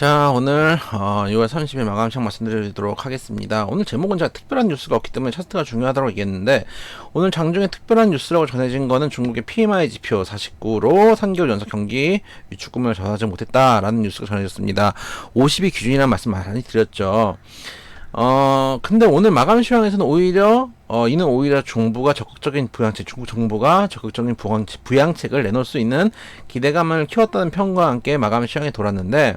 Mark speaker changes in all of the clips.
Speaker 1: 자 오늘 어, 6월 30일 마감 시작 말씀드리도록 하겠습니다. 오늘 제목은 제가 특별한 뉴스가 없기 때문에 차트가 중요하다고 얘기했는데 오늘 장중에 특별한 뉴스라고 전해진 거는 중국의 PMI 지표 49로 3개월 연속 경기 위축금을 저하지 못했다라는 뉴스가 전해졌습니다. 50이 기준이라는 말씀 많이 드렸죠. 어, 근데 오늘 마감 시황에서는 오히려, 어, 이는 오히려 중부가 적극적인 부양책, 중국 정부가 적극적인 부양책, 부양책을 내놓을 수 있는 기대감을 키웠다는 평과 함께 마감 시황에 돌았는데,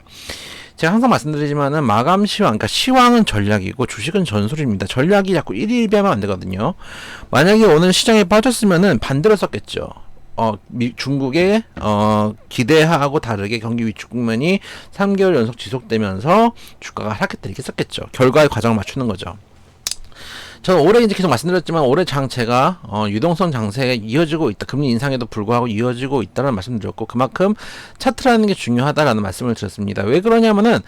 Speaker 1: 제가 항상 말씀드리지만은 마감 시황, 그러니까 시황은 전략이고 주식은 전술입니다. 전략이 자꾸 1일배하면 안 되거든요. 만약에 오늘 시장에 빠졌으면은 반대로 썼겠죠. 어, 미, 중국의 어, 기대하고 다르게 경기 위축 국면이 3개월 연속 지속되면서 주가가 하락했다 이렇게 썼겠죠. 결과의 과정을 맞추는 거죠. 저 올해 이제 계속 말씀드렸지만 올해 장세가 어, 유동성 장세에 이어지고 있다. 금리 인상에도 불구하고 이어지고 있다는 말씀드렸고 그만큼 차트라는 게 중요하다라는 말씀을 드렸습니다. 왜 그러냐면은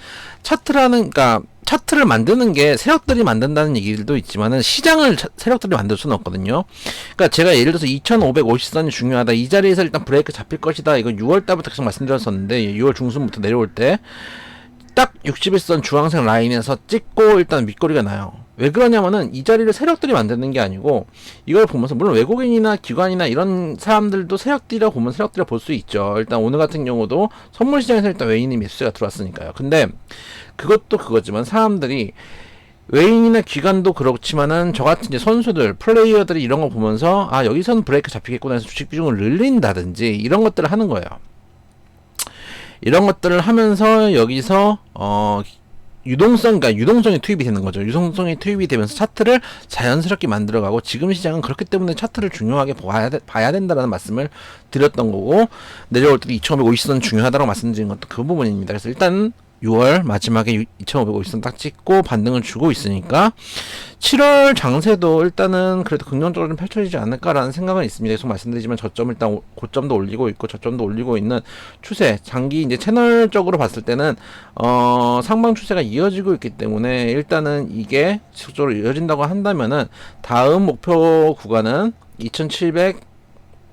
Speaker 1: 차트라는 그러니까 차트를 만드는 게 세력들이 만든다는 얘기도 있지만은 시장을 차, 세력들이 만들 수는 없거든요. 그러니까 제가 예를 들어서 2,550선이 중요하다. 이 자리에서 일단 브레이크 잡힐 것이다. 이건 6월 달부터 계속 말씀드렸었는데 6월 중순부터 내려올 때딱 61선 중앙색 라인에서 찍고 일단 밑거리가 나요. 왜 그러냐면은 이 자리를 세력들이 만드는 게 아니고 이걸 보면서 물론 외국인이나 기관이나 이런 사람들도 세력들이라 고 보면 세력들이 라고볼수 있죠. 일단 오늘 같은 경우도 선물시장에서 일단 외인이 매수가 세 들어왔으니까요. 근데 그것도 그거지만 사람들이 외인이나 기관도 그렇지만은 저 같은 이제 선수들, 플레이어들이 이런 거 보면서 아 여기선 브레이크 잡히겠구나 해서 주식 비중을 늘린다든지 이런 것들을 하는 거예요. 이런 것들을 하면서 여기서 어 유동성, 그러니까 유동성이 투입이 되는 거죠. 유동성이 투입이 되면서 차트를 자연스럽게 만들어가고 지금 시장은 그렇기 때문에 차트를 중요하게 봐야, 되, 봐야 된다라는 말씀을 드렸던 거고 내려올 때도 2,550선 중요하다고 말씀드린 것도 그 부분입니다. 그래서 일단 6월 마지막에 2,550선 딱 찍고 반등을 주고 있으니까 7월 장세도 일단은 그래도 긍정적으로 좀 펼쳐지지 않을까라는 생각은 있습니다. 계속 말씀드리지만 저점 일단 고점도 올리고 있고 저점도 올리고 있는 추세 장기 이제 채널적으로 봤을 때는 어 상방 추세가 이어지고 있기 때문에 일단은 이게 지속적으로 이어진다고 한다면은 다음 목표 구간은 2,700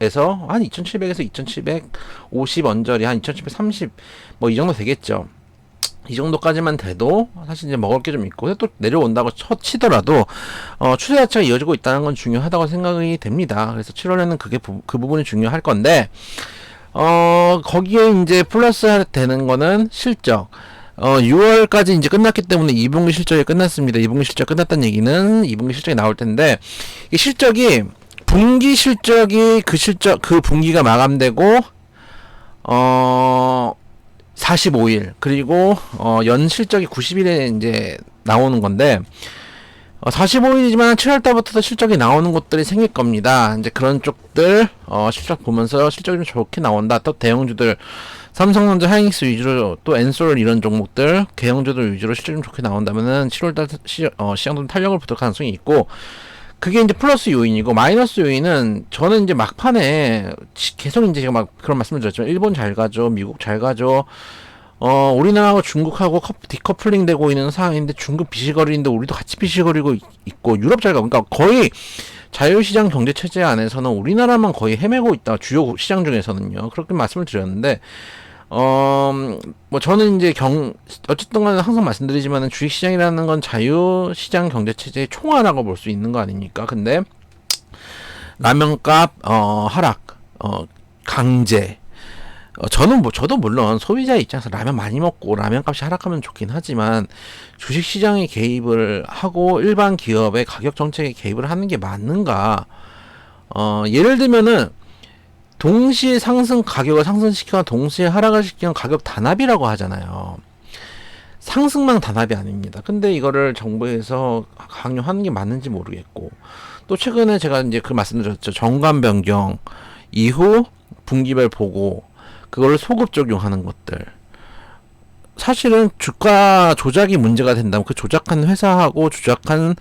Speaker 1: 에서 한 2,700에서 2,750 언저리 한 2,730 뭐 이 정도 되겠죠. 이 정도까지만 돼도 사실 이제 먹을 게 좀 있고 또 내려온다고 쳐치더라도 어, 추세 자체가 이어지고 있다는 건 중요하다고 생각이 됩니다. 그래서 7월에는 그게 부, 그 부분이 중요할 건데 어, 거기에 이제 플러스 되는 거는 실적. 어, 6월까지 이제 끝났기 때문에 2분기 실적이 끝났습니다. 2분기 실적 끝났다는 얘기는 2분기 실적이 나올 텐데 이 실적이 분기 실적이 그 실적 그 분기가 마감되고 어 45일 그리고 어, 연 실적이 90일에 이제 나오는 건데 어, 45일이지만 7월 달부터 실적이 나오는 곳들이 생길 겁니다. 이제 그런 쪽들 어, 실적 보면서 실적이 좀 좋게 나온다. 또 대형주들 삼성전자, 하이닉스 위주로 또 엔솔 이런 종목들 대형주들 위주로 실적이 좋게 나온다면은 7월 달 시, 어, 시장도 탄력을 붙을 가능성이 있고 그게 이제 플러스 요인이고 마이너스 요인은 저는 이제 막판에 계속 이제 제가 막 그런 말씀을 드렸지만 일본 잘 가죠, 미국 잘 가죠. 어, 우리나라하고 중국하고 디커플링 되고 있는 상황인데 중국 비실거리인데 우리도 같이 비실거리고 있고 유럽 잘 가고 그러니까 거의 자유시장 경제 체제 안에서는 우리나라만 거의 헤매고 있다. 주요 시장 중에서는요. 그렇게 말씀을 드렸는데 어, 뭐 저는 이제 경, 어쨌든 간에 항상 말씀드리지만 주식시장이라는 건 자유시장 경제체제의 총화라고 볼 수 있는 거 아닙니까? 근데 라면값, 어, 하락, 어, 강제, 어, 저는 뭐 저도 물론 소비자 입장에서 라면 많이 먹고 라면 값이 하락하면 좋긴 하지만 주식 시장에 개입을 하고 일반 기업의 가격 정책에 개입을 하는 게 맞는가? 어, 예를 들면은 동시에 상승 가격을 상승시키거나 동시에 하락을 시키는 가격 단합이라고 하잖아요. 상승만 단합이 아닙니다. 근데 이거를 정부에서 강요하는 게 맞는지 모르겠고 또 최근에 제가 이제 그 말씀드렸죠. 정관 변경 이후 분기별 보고 그걸 소급 적용하는 것들 사실은 주가 조작이 문제가 된다면 그 조작한 회사하고 조작한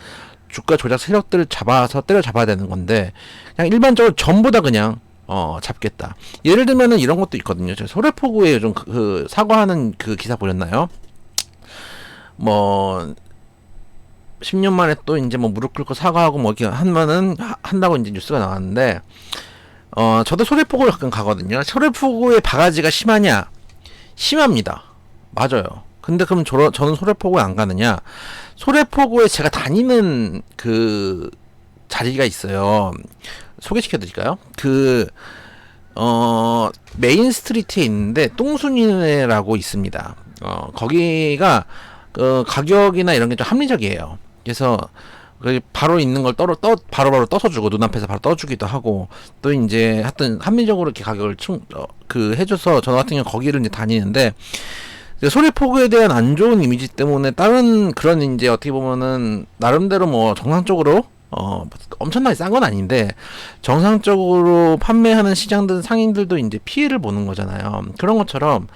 Speaker 1: 주가 조작 세력들을 잡아서 때려 잡아야 되는 건데 그냥 일반적으로 전부 다 그냥 어, 잡겠다. 예를 들면은 이런 것도 있거든요. 저 소래포구에 요즘 그, 그 사과하는 그 기사 보셨나요? 뭐 10년 만에 또 이제 뭐 무릎 꿇고 사과하고 뭐 이렇게 한다는 한다고 이제 뉴스가 나왔는데 어 저도 소래포구 가끔 가거든요. 소래포구의 바가지가 심하냐? 심합니다. 맞아요. 근데 그럼 저, 저는 소래포구에 안 가느냐? 소래포구에 제가 다니는 그 자리가 있어요. 소개시켜 드릴까요? 그, 어, 메인 스트리트에 있는데 똥순이네라고 있습니다. 어, 거기가 그 가격이나 이런 게 좀 합리적이에요. 그래서 그 바로 있는 걸떨 떠, 바로바로 떠서 주고, 눈앞에서 바로 떠주기도 하고, 또 이제 하여튼 합리적으로 이렇게 가격을 충, 어, 그 해줘서 저 같은 경우 거기를 이제 다니는데, 소리포에 대한 안 좋은 이미지 때문에 다른 그런 이제 어떻게 보면은 나름대로 뭐 정상적으로 어, 엄청나게 싼 건 아닌데 정상적으로 판매하는 시장들 상인들도 이제 피해를 보는 거잖아요. 그런 것처럼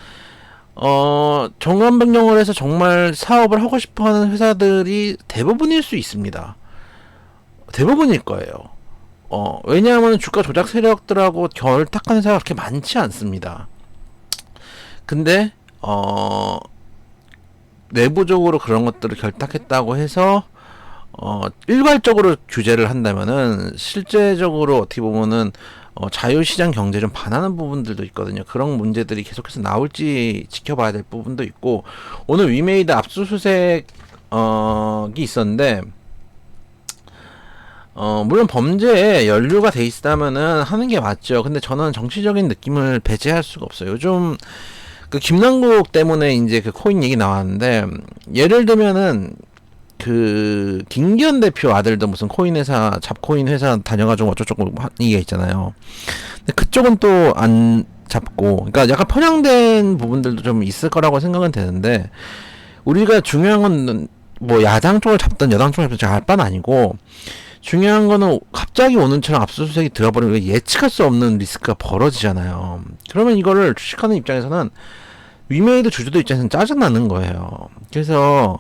Speaker 1: 어, 정관 변경을 해서 정말 사업을 하고 싶어 하는 회사들이 대부분일 수 있습니다. 대부분일 거예요. 어, 왜냐하면 주가 조작 세력들하고 결탁한 회사가 그렇게 많지 않습니다. 근데, 어, 내부적으로 그런 것들을 결탁했다고 해서 어, 일괄적으로 규제를 한다면은 실제적으로 어떻게 보면은 어, 자유시장 경제에 좀 반하는 부분들도 있거든요. 그런 문제들이 계속해서 나올지 지켜봐야 될 부분도 있고 오늘 위메이드 압수수색이 어, 있었는데 어, 물론 범죄에 연루가 돼 있다면은 하는 게 맞죠. 근데 저는 정치적인 느낌을 배제할 수가 없어요. 요즘 그 김남국 때문에 이제 그 코인 얘기 나왔는데 예를 들면은 그 김기현 대표 아들도 무슨 코인 회사 잡코인 회사 다녀가지고 어쩌고저쩌고 얘기가 있잖아요. 근데 그쪽은 또 안 잡고, 그러니까 약간 편향된 부분들도 좀 있을 거라고 생각은 되는데 우리가 중요한 건 뭐 야당 쪽을 잡든 여당 쪽을 잡든 잘알바 아니고 중요한 거는 갑자기 오는 처럼 압수수색이 들어버리면 예측할 수 없는 리스크가 벌어지잖아요. 그러면 이거를 주식하는 입장에서는 위메이드 주주들 입장에서는 짜증나는 거예요. 그래서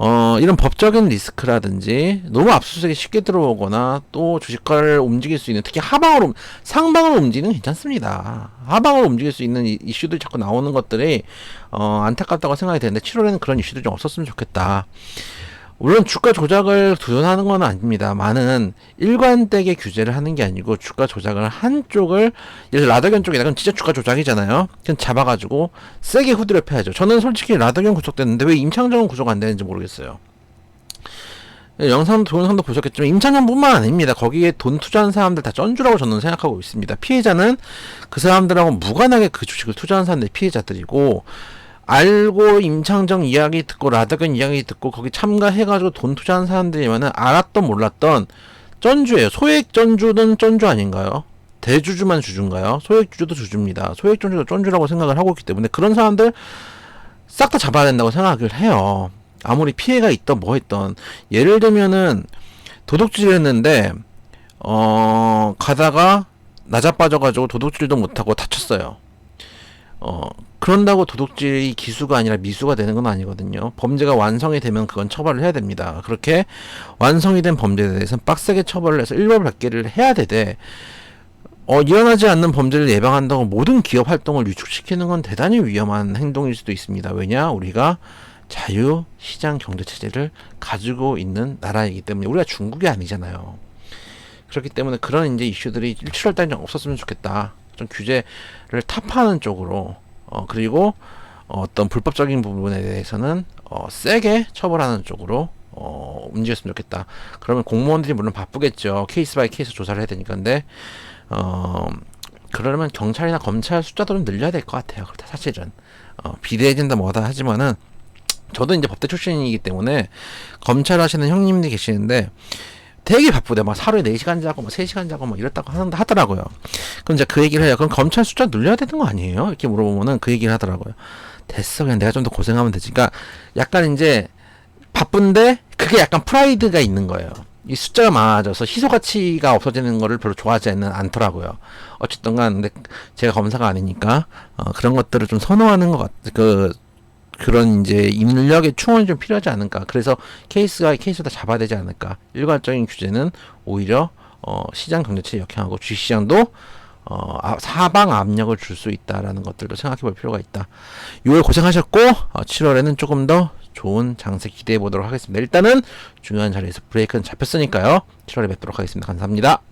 Speaker 1: 어, 이런 법적인 리스크라든지 너무 압수수색이 쉽게 들어오거나 또 주식가를 움직일 수 있는 특히 하방으로 상방으로 움직이는 괜찮습니다. 하방으로 움직일 수 있는 이슈들 자꾸 나오는 것들이 어, 안타깝다고 생각이 되는데 7월에는 그런 이슈들이 좀 없었으면 좋겠다. 물론 주가 조작을 도전하는건 아닙니다. 많은 일관되게 규제를 하는 게 아니고 주가 조작을 한쪽을 예를 들어 라더견 쪽이다. 그럼 진짜 주가 조작이잖아요. 그럼 잡아가지고 세게 후드려 패야죠. 저는 솔직히 라더견 구속됐는데 왜 임창정은 구속 안 되는지 모르겠어요. 영상 도 동영상도 보셨겠지만 임창정뿐만 아닙니다. 거기에 돈 투자한 사람들 다 쩐주라고 저는 생각하고 있습니다. 피해자는 그 사람들하고 무관하게 그 주식을 투자한 사람들이 피해자들이고 알고 임창정 이야기 듣고 라드근 이야기 듣고 거기 참가해가지고 돈 투자한 사람들이면은 알았던 몰랐던 전주예요. 소액 전주는 전주 아닌가요? 대주주만 주주인가요? 소액 주주도 주주입니다. 소액 전주도 전주라고 생각을 하고 있기 때문에 그런 사람들 싹 다 잡아야 된다고 생각을 해요. 아무리 피해가 있던 뭐 했던 예를 들면은 도둑질을 했는데 어 가다가 낮아 빠져가지고 도둑질도 못하고 다쳤어요. 어, 그런다고 도둑질이 기수가 아니라 미수가 되는 건 아니거든요. 범죄가 완성이 되면 그건 처벌을 해야 됩니다. 그렇게 완성이 된 범죄에 대해서는 빡세게 처벌을 해서 일벌백기를 해야 되되 어, 일어나지 않는 범죄를 예방한다고 모든 기업 활동을 유축시키는 건 대단히 위험한 행동일 수도 있습니다. 왜냐? 우리가 자유 시장 경제 체제를 가지고 있는 나라이기 때문에 우리가 중국이 아니잖아요. 그렇기 때문에 그런 이제 이슈들이 7월 달에 없었으면 좋겠다. 어 규제를 타파하는 쪽으로 어, 그리고 어떤 불법적인 부분에 대해서는 어, 세게 처벌하는 쪽으로 어, 움직였으면 좋겠다. 그러면 공무원들이 물론 바쁘겠죠. 케이스 바이 케이스 조사를 해야 되니까. 근데, 어, 그러면 경찰이나 검찰 숫자도 좀 늘려야 될 것 같아요. 그렇다, 사실은. 어, 비례해진다 뭐다 하지만은, 저도 이제 법대 출신이기 때문에, 검찰 하시는 형님들이 계시는데, 되게 바쁘대. 막 하루에 4시간 자고, 막 뭐 3시간 자고, 막 이랬다고 하는데 하더라고요. 그럼 이제 그 얘기를 해요. 그럼 검찰 숫자 늘려야 되는 거 아니에요? 이렇게 물어보면은 그 얘기를 하더라고요. 됐어. 그냥 내가 좀 더 고생하면 되지. 그러니까 약간 이제 바쁜데 그게 약간 프라이드가 있는 거예요. 이 숫자가 많아져서 희소 가치가 없어지는 거를 별로 좋아하지 는 않더라고요. 어쨌든 간 근데 제가 검사가 아니니까 어, 그런 것들을 좀 선호하는 것 같. 그 그런 이제 입력의 충원이 좀 필요하지 않을까. 그래서 케이스가 케이스보다 잡아야 되지 않을까. 일괄적인 규제는 오히려 어, 시장 경제체에 역행하고 주식시장도 어, 아, 사방 압력을 줄 수 있다라는 것들도 생각해 볼 필요가 있다. 6월 고생하셨고 어, 7월에는 조금 더 좋은 장세 기대해 보도록 하겠습니다. 일단은 중요한 자리에서 브레이크는 잡혔으니까요. 7월에 뵙도록 하겠습니다. 감사합니다.